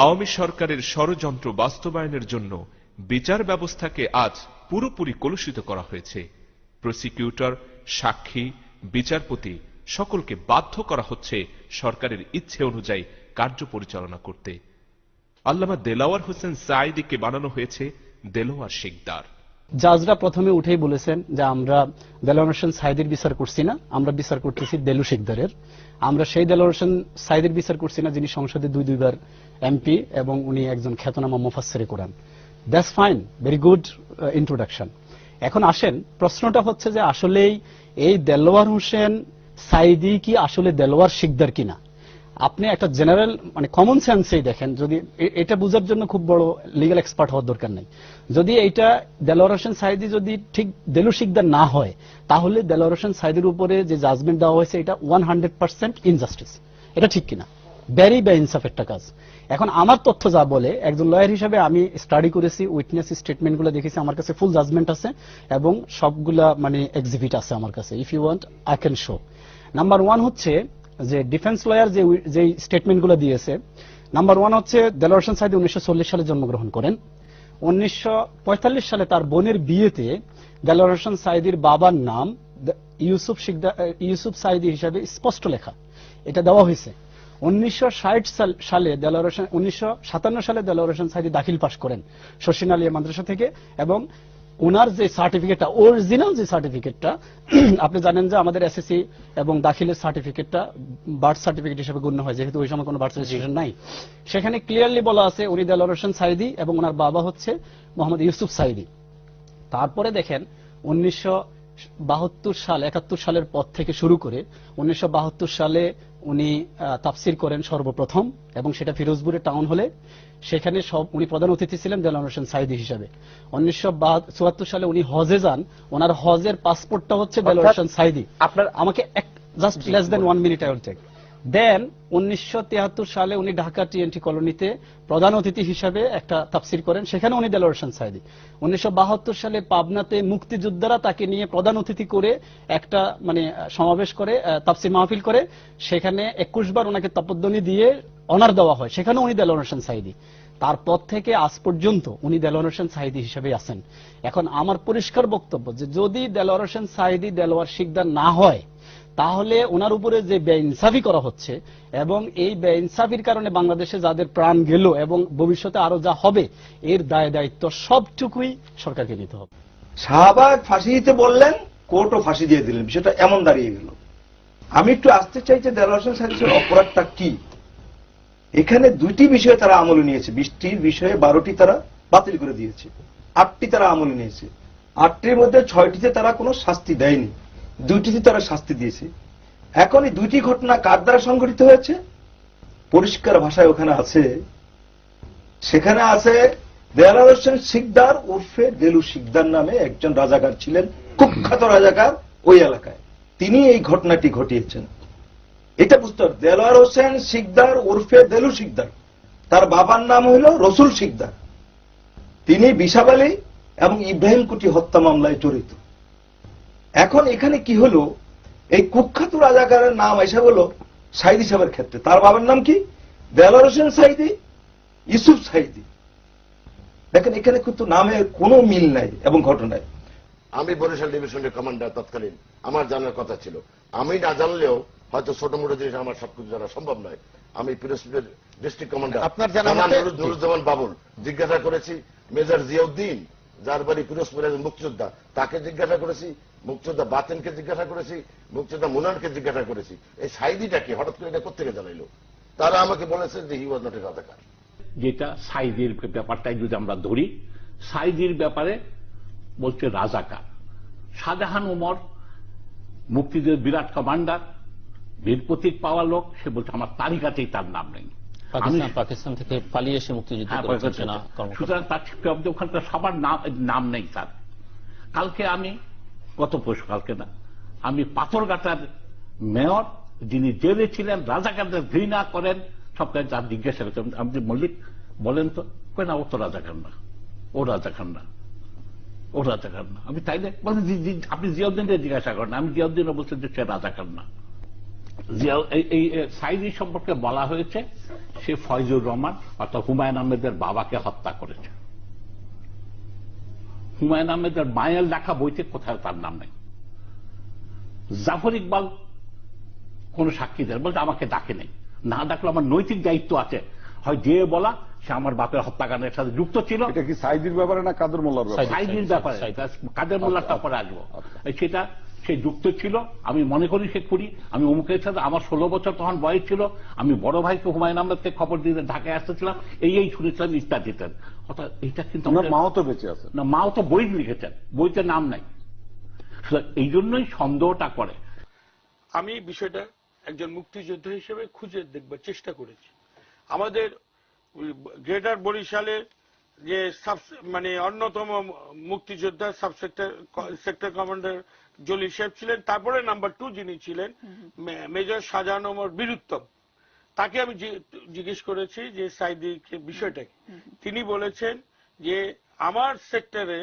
আওয়ামী সরকারের ষড়যন্ত্র বাস্তবায়নের জন্য বিচার ব্যবস্থাকে আজ পুরোপুরি কলুষিত করা হয়েছে। প্রসিকিউটর, সাক্ষী, বিচারপতি সকলকে বাধ্য করা হচ্ছে সরকারের ইচ্ছে অনুযায়ী কার্য পরিচালনা করতে। আল্লামা দেলাওয়ার হোসেন সাইদিকে বানানো হয়েছে দেলোয়ার শিকদার। জাজরা প্রথমে উঠেই বলেছেন যে আমরা হোসেন সাইদের বিচার করছি না, আমরা বিচার করতেছি দেলু শিকদারের। আমরা সেই হোসেন সাইদের বিচার করছি না, যিনি সংসদে দুই দুইবার এমপি এবং উনি একজন খ্যাতনামা মুফাসসিরে কোরআন। That's fine very good introduction এখন আসেন, প্রশ্নটা হচ্ছে যে আসলেই এই দেলোয়ার হোসেন সাইদি কি আসলে দেলোয়ার শিকদার কিনা? আপনি একটা জেনারেল মানে কমন সেন্সেই দেখেন, যদি এটা বোঝার জন্য খুব বড় লিগাল এক্সপার্ট হওয়ার দরকার নেই। যদি এইটা দেলোয়ার হোসেন সাইদি যদি ঠিক দেলু শিকদার না হয়, তাহলে দেলোয়ার হোসেন সাইদির উপরে যে জাজমেন্ট দেওয়া হয়েছে, এটা ওয়ান হান্ড্রেড পার্সেন্ট ইনজাস্টিস এটা ঠিক কিনা? ভেরি বে ইনসাফ একটা কাজ। এখন আমার তথ্য যা বলে, একজন লয়ার হিসাবে আমি স্টাডি করেছি উইটনেস স্টেটমেন্টগুলো দেখেছি, আমার কাছে ফুল জাজমেন্ট আছে, এবং সবগুলা মানে এক্সিবিট আছে আমার কাছে if you want I can show number one হচ্ছে যে ডিফেন্স লয়ার যে যে স্টেটমেন্টগুলো দিয়েছে নাম্বার ওয়ান হচ্ছে দেলোয়ার হোসেন সাইদি উনিশশো সালে জন্মগ্রহণ করেন। উনিশশো সালে তার বোনের বিয়েতে দেলোয়ার হোসেন সাইদির বাবার নাম ইউসুফ শিকদার ইউসুফ সাইদি হিসাবে স্পষ্ট লেখা। এটা দেওয়া হয়েছে। উনিশশো ষাট সালে দেলোয়ার হোসেন উনিশশো সালে দেলোয়ার হোসেন সাইদি দাখিল পাশ করেন শশীন আলিয়া মাদ্রাসা থেকে এবং ওনার যে সার্টিফিকেটটা অরিজিনাল যে সার্টিফিকেটটা আপনি জানেন যে আমাদের এসএসসি এবং দাখিলের সার্টিফিকেটটা বার্থ সার্টিফিকেট হিসেবে গণ্য হয়, যেহেতু ওই সময় কোনো বার্থ সার্টিফিকেশন নাই। সেখানে ক্লিয়ারলি বলা আছে, উনি দেলোয়ার হোসেন সাইদি এবং ওনার বাবা হচ্ছে মোহাম্মদ ইউসুফ সাইদি। তারপরে দেখেন, উনিশশো বাহাত্তর সাল, একাত্তর সালের পর থেকে শুরু করে উনিশশো বাহাত্তর সালে উনি তাফসির করেন সর্বপ্রথম এবং সেটা ফিরোজপুরের টাউন হলে। সেখানে সব উনি প্রধান অতিথি ছিলেন দেলান হোসেন সাইদি হিসাবে। উনিশশো চুয়াত্তর সালে উনি হজে যান। ওনার হজের পাসপোর্টটা হচ্ছে দেলান হোসেন সাইদি। আপনার আমাকে just less than one minute I will take then উনিশশো সালে উনি ঢাকা টিএনটি কলোনিতে প্রধান অতিথি হিসাবে একটা তাফসির করেন। সেখানে উনি দেলোয়ার হোসেন সাইদি উনিশশো সালে পাবনাতে মুক্তিযোদ্ধারা তাকে নিয়ে প্রধান অতিথি করে একটা মানে সমাবেশ করে তাফসির মাহফিল করে। সেখানে একুশ বার ওনাকে তপধ্বনি দিয়ে অনার দেওয়া হয়। সেখানে উনি দেলোয়ার হোসেন সাইদি তারপর থেকে আজ পর্যন্ত উনি দেলোয়ার হোসেন সাইদি হিসেবে আছেন। এখন আমার পরিষ্কার বক্তব্য যে যদি দেলোয়ার হোসেন সাইদি দেলোয়ার শিকদার না হয় তাহলে ওনার উপরে যে বেইনসাফি করা হচ্ছে এবং এই বেইনসাফির কারণে বাংলাদেশে যাদের প্রাণ গেল এবং ভবিষ্যতে আরও যা হবে, এর দায় দায়িত্ব সবটুকুই সরকারকে নিতে হবে। শাহবাগ ফাঁসি দিতে বললেন, কোর্টও ফাঁসি দিয়ে দিলেন, বিষয়টা এমন দাঁড়িয়ে গেল। আমি একটু আসতে চাই যে দেলোয়ার হোসেন সাইদিসের অপরাধটা কি? এখানে দুইটি বিষয়ে তারা আমলে নিয়েছে, বিশটির বিষয়ে বারোটি তারা বাতিল করে দিয়েছে। আটটি তারা আমলে নিয়েছে। আটটির মধ্যে ছয়টিতে তারা কোনো শাস্তি দেয়নি। দুইটিতে তারা শাস্তি দিয়েছে। এখন এই দুইটি ঘটনা কার দ্বারা সংঘটিত হয়েছে? পরিষ্কার ভাষায় ওখানে আছে, সেখানে আছে হোসেন শিকদার উর্ফে দেলু শিকদার নামে একজন রাজাকার ছিলেন, কুখ্যাত রাজাকার ওই এলাকায়। তিনি এই ঘটনাটি ঘটিয়েছেন। এটা বুঝতে হবে দেলোয়ার হোসেন শিকদার উর্ফে দেলু শিকদার, তার বাবার নাম হইল রসুল শিকদার। তিনি বিশাবালি এবং ইব্রাহিম কুটি হত্যা মামলায় জড়িত। এখন এখানে কি হলো? এই কুখ্যাত রাজাকারের নাম এসে হলো সাইদি সাহেবের ক্ষেত্রে। তার বাবার নাম কি? দেলোয়ার হোসেন সাইদি ইউসুফ সাইদি। দেখেন এখানে কিন্তু নামের কোনো মিল নাই এবং ঘটনায় আমি বরিশাল ডিভিশনের কমান্ডার তৎকালীন। আমার জানার কথা ছিল। আমি না জানলেও হয়তো ছোট মোটো জিনিস আমার সবকিছু জানা সম্ভব নয়। আমি পিরোজপুরের ডিস্ট্রিক্ট কমান্ডার। আপনার জানা নুরুজ্জামান বাবুল। জিজ্ঞাসা করেছি মেজর জিয়াউদ্দিন যার বাড়ি পিরোজপুরের মুক্তিযোদ্ধা, তাকে জিজ্ঞাসা করেছি, মুক্তিযোদ্ধা বাতেনকে জিজ্ঞাসা করেছি, মুক্তিযোদ্ধা মুনানকে জিজ্ঞাসা করেছি। এই সাইদিটা কি? হঠাৎ করে এটা কোথেকে জানাইলো? তারা আমাকে বলেছে যে হি ওয়াজ নট যেটা সাইদির ব্যাপারটাই যদি আমরা ধরি, সাইদির ব্যাপারে বলছে রাজাকার শাহজাহান উমর মুক্তিদের বিরাট কমান্ডার বীর প্রতীক পাওয়া লোক, সে বলছে আমার তালিকাতেই তার নাম নেই। পাকিস্তান থেকে পালিয়ে এসে মুক্তিযুদ্ধ হ্যাঁ, সুতরাং তার ওখানকার সবার নাম নেই তার। কালকে আমি গত পরশু কালকে না আমি পাথরঘাটার মেয়র যিনি জেলে ছিলেন রাজাকারদের ঘৃণা করেন সবটাই তার জিজ্ঞাসা করছেন যে মল্লিক বলেন তো কই না ও তো রাজাকার না ও রাজাকার না ও রাজাকার না। আমি তাইলে বলেন আপনি জিয়াউদ্দিনকে জিজ্ঞাসা করেন আমি জিয়াউদ্দিনও বলছেন যে সে রাজাকার না। এই- এই সম্পর্কে বলা হয়েছে সে ফয়জুর রহমান অর্থাৎ হুমায়ুন আহমেদের বাবাকে হত্যা করেছে। হুমায়ুন আহমেদের মায়ের লেখা বইতে কোথাও তার নাম নেই। জাফর ইকবাল কোন সাক্ষী দেয় বলতে আমাকে ডাকে নেই। না ডাকলে আমার নৈতিক দায়িত্ব আছে। হয় যে বলা সে আমার বাপের হত্যাকাণ্ডের সাথে যুক্ত ছিল। এটা কি সাইদির ব্যাপারে না কাদের মোল্লার ব্যাপারে? সাইদ। সাইদির ব্যাপারে। কাদের মোল্লারটা পরে আসব। সেটা সে যুক্ত ছিল আমি মনে করি সে করি আমি অমুকের সাথে আমার ষোলো বছর তখন বয়স ছিল। আমি বড় ভাইকে হুমায়ুন আহমেদকে খবর দিতে ঢাকায় আসতেছিলাম। এই এই শুনেছিলাম ইত্যাদিতে অর্থাৎ এটা কিন্তু মাও তো বেঁচে আছে। না মাও তো বই লিখেছেন। বইতে নাম নাই। এই জন্যই সন্দেহটা করে। আমি বিষয়টা একজন মুক্তিযোদ্ধা হিসেবে খুঁজে দেখবার চেষ্টা করেছি। আমাদের গ্রেটার বরিশালের যে মানে অন্যতম মুক্তিযোদ্ধা সাবসেক্টর সেক্টর কমান্ডার জলিল সাহেব ছিলেন। তারপরে নাম্বার টু যিনি ছিলেন মেজর শাহজাহান ওমর বীরুত্তম। তাকে আমি জিজ্ঞেস করেছি যে সাইদি বিষয়টা তিনি বলেছেন যে আমার সেক্টরে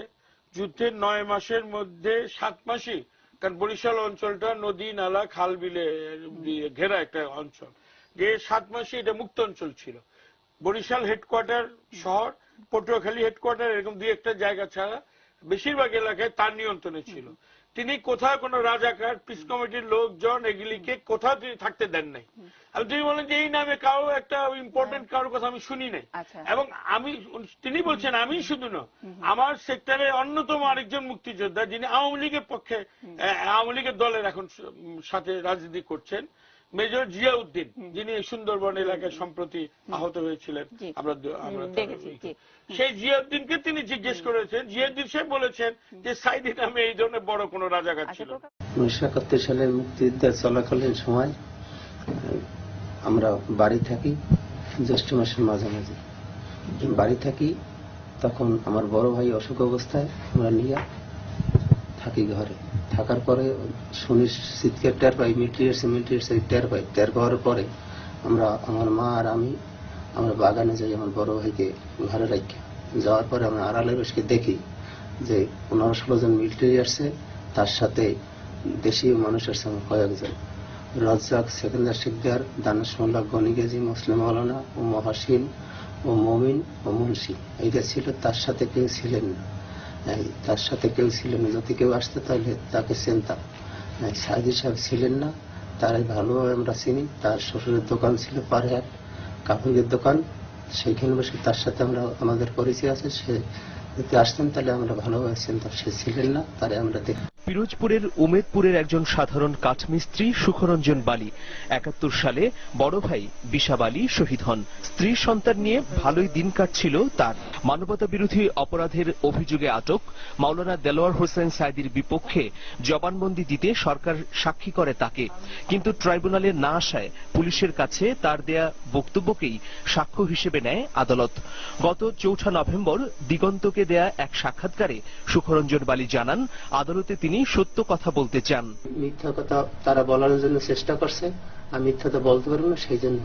যুদ্ধের নয় মাসের মধ্যে সাত মাসই কারণ বরিশাল অঞ্চলটা নদী নালা খাল বিলে ঘেরা একটা অঞ্চল। যে সাত মাসে এটা মুক্ত অঞ্চল ছিল। বরিশাল হেডকোয়ার্টার শহর পটুয়াখালী হেডকোয়ার্টার এরকম দুই একটা জায়গা ছাড়া বেশিরভাগ এলাকায় তার নিয়ন্ত্রণে ছিল। তিনি কোথাও কোনো রাজাকার পিস কমিটির লোকজন এগুলিকে কোথাও তিনি থাকতে দেন নাই। আর তিনি বলেন যে এই নামে কারও একটা ইম্পর্টেন্ট কারোর কথা আমি শুনি নাই। আচ্ছা। এবং আমি তিনি বলছেন আমি শুধু না আমার সেক্টরে অন্যতম আরেকজন মুক্তিযোদ্ধা যিনি আওয়ামী লীগের পক্ষে আওয়ামী লীগের দলের এখন সাথে রাজনীতি করছেন মেজর জিয়াউদ্দিন যিনি সুন্দরবন এলাকায় সম্প্রতি আহত হয়েছিলেন। আমরা। সেই জিয়াউদ্দিনকে তিনি জিজ্ঞেস করেছেন জিয়াউদ্দিন সাহেব বলেছেন যে সাইদি নামে এই ধরনের বড় কোনো রাজাকার ছিল উনিশশো একাত্তর সালের মুক্তিযুদ্ধের চলাকালীন সময় আমরা বাড়ি থাকি জ্যৈষ্ঠ মাসের মাঝামাঝি। বাড়ি থাকি তখন আমার বড় ভাই অসুখ অবস্থায় আমরা নিয়ে থাকি ঘরে। থাকার পরে শুনি শীতকার টের পাই মিলিটারি এসে টের পাই। টের পাওয়ার পরে আমরা, আমার মা আর আমি, আমরা বাগানে যাই আমার বড় ভাইকে ঘরে রাখি যাওয়ার পরে আমরা আড়ালে বেশকে দেখি যে পনেরো ষোলো জন মিলিটারি আসছে, তার সাথে দেশীয় মানুষ আসছে আমার কয়েকজন। রাজ্জাক, সেকেন্দার শিকদার মোল্লা গনি মুসলিম মৌলানা ও মহাসিন ও মমিন ও মুন্সি। এইটা ছিল তার সাথে কেউ ছিলেন না। তার সাথে কেউ ছিলেন না। যদি কেউ আসতো তাহলে তাকে চিনতাম এই, সাইদি সাহেব ছিলেন না তারাই ভালোভাবে আমরা চিনি। তার শ্বশুরের দোকান ছিল পারহাট কাপড়ের দোকান। সেইখানে বসে তার সাথে আমরা আমাদের পরিচয় আছে। সে যদি আসতেন তাহলে আমরা ভালোভাবে চিনতাম সে ছিলেন না তারে আমরা দেখি। পিরোজপুরের, উমেদপুরের একজন সাধারণ কাঠমিস্ত্রি সুখরঞ্জন বালি। একাত্তর সালে বড় ভাই বিশাব আলী শহীদ হন। স্ত্রী সন্তান নিয়ে ভালোই দিন কাটছিল তার। মানবতা বিরোধী অপরাধের অভিযোগে আটক। মাওলানা দেলোয়ার হোসেন সাইদির বিপক্ষে জবানবন্দি দিতে সরকার সাক্ষী করে তাকে। কিন্তু ট্রাইব্যুনালে না আসায় পুলিশের কাছে তার দেয়া বক্তব্যকেই সাক্ষ্য হিসেবে নেয় আদালত। গত চৌঠা নভেম্বর দিগন্তকে দেয়া এক সাক্ষাৎকারে সুখরঞ্জন বালি জানান, আদালতে তিনি সত্য কথা বলতে চান। মিথ্যা কথা তারা বলার জন্য চেষ্টা করছে, আর মিথ্যা তো বলতে পারব না, সেই জন্য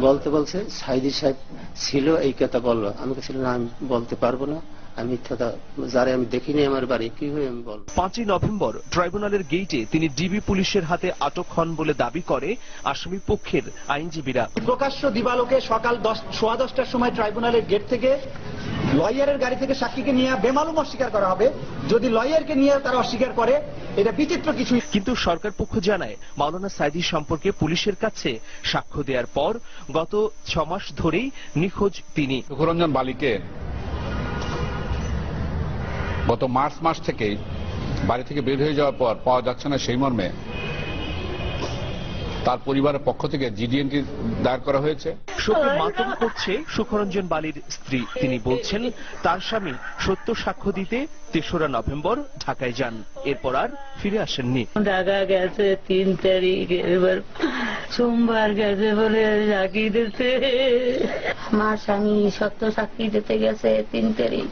বলতে বলছে সাইদি সাহেব ছিল এই কথা বলল। আমি না, আমি বলতে পারব না। আমি মিথ্যাটা আমি দেখিনি আমার বাড়ি কি হয়ে আমি বলব? পাঁচই নভেম্বর ট্রাইব্যুনালের গেইটে তিনি ডিবি পুলিশের হাতে আটক হন বলে দাবি করে আসামি পক্ষের আইনজীবীরা। প্রকাশ্য দিবালোকে সকাল দশ সোয়া দশটার সময় ট্রাইব্যুনালের গেট থেকে লয়ারের গাড়ি থেকে সাক্ষীকে নিয়ে বেমালুম অস্বীকার করা হবে। যদি লয়ারকে নিয়ে তারা অস্বীকার করে এটা বিচিত্র কিছু। কিন্তু সরকার পক্ষ জানায় মাওলানা সাইদি সম্পর্কে পুলিশের কাছে সাক্ষ্য দেওয়ার পর গত ছ মাস ধরেই নিখোঁজ তিনি। সুখরঞ্জন বালিকে গত মার্চ মাস থেকেই বাড়ি থেকে বের হয়ে যাওয়ার পর পাওয়া যাচ্ছে না সেই মর্মে তার পরিবারের পক্ষ থেকে জিডিএনটি দায়ের করা হয়েছে। শোকে মাতম করছে সুখরঞ্জন বালির স্ত্রী। তিনি বলছেন তার স্বামী সত্য সাক্ষ্য দিতে তেসরা নভেম্বর ঢাকায় যান। এরপর আর ফিরে আসেননি। ঢাকা গেছে তিন তারিখ এবার সোমবার গেছে বলে সাক্ষী দিতে। আমার স্বামী সত্য সাক্ষী দিতে গেছে তিন তারিখ।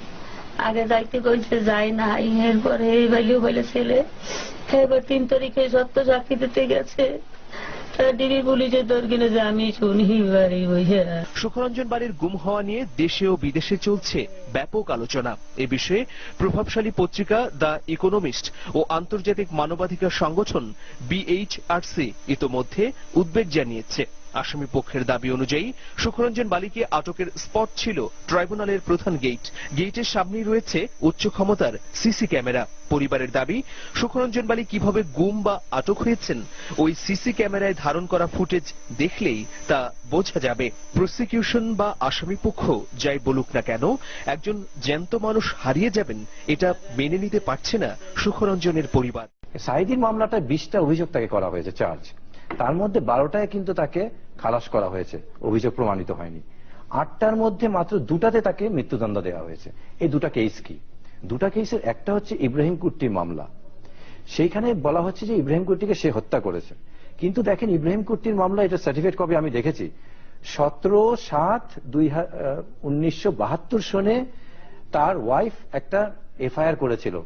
আগে যাইতে কইছে, যাই না এরপরে এই বাইলেও বলে ছেলে। এবার তিন তারিখে সত্য সাক্ষী দিতে গেছে। সুখরঞ্জন বাড়ির গুম হওয়া নিয়ে দেশে ও বিদেশে চলছে ব্যাপক আলোচনা। এ বিষয়ে প্রভাবশালী পত্রিকা দ্য ইকোনমিস্ট ও আন্তর্জাতিক মানবাধিকার সংগঠন বিএইচআরসি ইতোমধ্যে উদ্বেগ জানিয়েছে। আসামি পক্ষের দাবি অনুযায়ী সুখরঞ্জন বালিকে আটকের স্পট ছিল ট্রাইব্যুনালের প্রধান গেট। গেটের সামনেই রয়েছে উচ্চ ক্ষমতার সিসি ক্যামেরা। পরিবারের দাবি, সুখরঞ্জন বালি কীভাবে গুম বা আটক হয়েছেন? ওই সিসি ক্যামেরায় ধারণ করা ফুটেজ দেখলেই তা বোঝা যাবে। প্রসিকিউশন বা আসামি পক্ষ যাই বলুক না কেন, একজন জ্যান্ত মানুষ হারিয়ে যাবেন, এটা মেনে নিতে পারছে না সুখরঞ্জনের পরিবার। সাইদির মামলাটা বিশটা অভিযোগ তাকে করা হয়েছে, চার্জ। তার মধ্যে বারোটায় কিন্তু তাকে খালাস করা হয়েছে। অভিযোগ প্রমাণিত হয়নি। আটটার মধ্যে মাত্র দুটাতে তাকে মৃত্যুদণ্ড দেওয়া হয়েছে। এই দুটা কেস কি? দুটা কেসের একটা হচ্ছে ইব্রাহিম কুট্টির মামলা। সেইখানে বলা হচ্ছে যে ইব্রাহিম কুট্টিকে সে হত্যা করেছে। কিন্তু দেখেন, ইব্রাহিম কুট্টির মামলা, এটা সার্টিফিকেট কপি আমি দেখেছি। সতেরো সাত দুই উনিশশো বাহাত্তর সনে তার ওয়াইফ একটা এফআইআর করেছিল।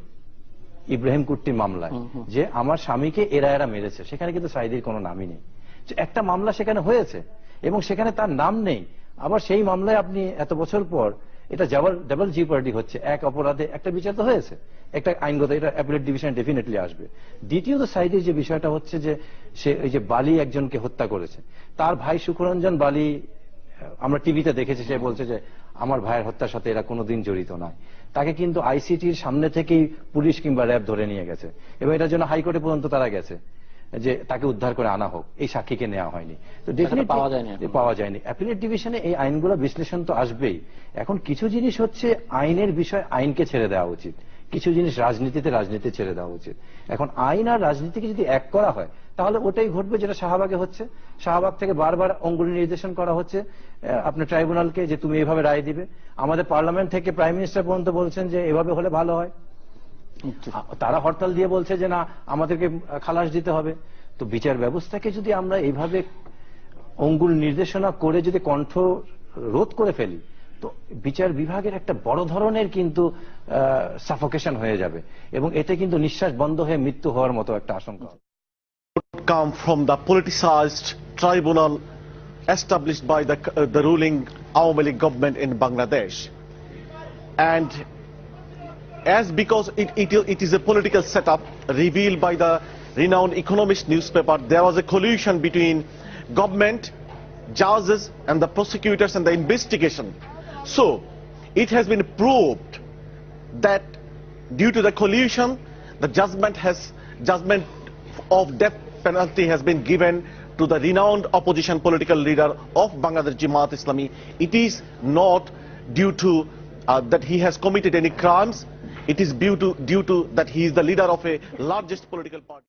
ইব্রাহিম কুট্টির মামলায় যে আমার স্বামীকে এরা এরা মেরেছে সেখানে কিন্তু সাইদির কোনো নামই নেই। যে একটা মামলা সেখানে হয়েছে এবং সেখানে তার নাম নেই। আবার সেই মামলায় আপনি এত বছর পর এটা ডাবল ডাবল জি পার্টি হচ্ছে। এক অপরাধে একটা বিচার তো হয়েছে একটা আইনগত এটা অ্যাপিলেট ডিভিশন ডেফিনেটলি আসবে। দ্বিতীয়ত সাইডের যে বিষয়টা হচ্ছে যে সে ওই যে বালি একজনকে হত্যা করেছে তার ভাই সুখরঞ্জন বালি আমরা টিভিতে দেখেছি সে বলছে যে আমার ভাইয়ের হত্যার সাথে এরা কোনোদিন জড়িত নয়। তাকে কিন্তু আইসিটির সামনে থেকেই পুলিশ কিংবা র্যাব ধরে নিয়ে গেছে। এবং এটার জন্য হাইকোর্টে পর্যন্ত তারা গেছে যে তাকে উদ্ধার করে আনা হোক। এই সাক্ষীকে নেওয়া হয়নি। তো পাওয়া যায়নি পাওয়া যায়নি। অ্যাপিলেট ডিভিশনে এই আইনগুলো বিশ্লেষণ তো আসবেই। এখন কিছু জিনিস হচ্ছে আইনের বিষয় আইনকে ছেড়ে দেওয়া উচিত। কিছু জিনিস রাজনীতিতে রাজনীতি ছেড়ে দেওয়া উচিত। এখন আইন আর রাজনীতিকে যদি এক করা হয় তাহলে ওটাই ঘটবে যেটা শাহবাগে হচ্ছে। শাহবাগ থেকে বারবার অঙ্গুলি নির্দেশন করা হচ্ছে। আপনার ট্রাইব্যুনালকে যে তুমি এভাবে রায় দিবে। আমাদের পার্লামেন্ট থেকে প্রাইম মিনিস্টার পর্যন্ত বলছেন যে এভাবে হলে ভালো হয়। তারা হরতাল দিয়ে বলছে যে না, আমাদেরকে খালাস দিতে হবে। তো বিচার ব্যবস্থাকে যদি আমরা এইভাবে অঙ্গুল নির্দেশনা করে যদি কণ্ঠ রোধ করে ফেলি, তো বিচার বিভাগের একটা বড় ধরনের কিন্তু সাফোকেশন হয়ে যাবে। এবং এতে কিন্তু নিঃশ্বাস বন্ধ হয়ে মৃত্যু হওয়ার মতো একটা আশঙ্কা। Come from the politicized tribunal established by the, uh, the ruling Awami government in Bangladesh. And as because it, it, it is a political setup revealed by the renowned economist newspaper, there was a collusion between government, judges and the prosecutors and the investigation. So it has been proved that due to the collusion, the judgment has judgment of death penalty has been given to the renowned opposition political leader of Bangladesh Jamaat Islami. It is not due to uh, that he has committed any crimes. It is due to due to that he is the leader of a largest political party.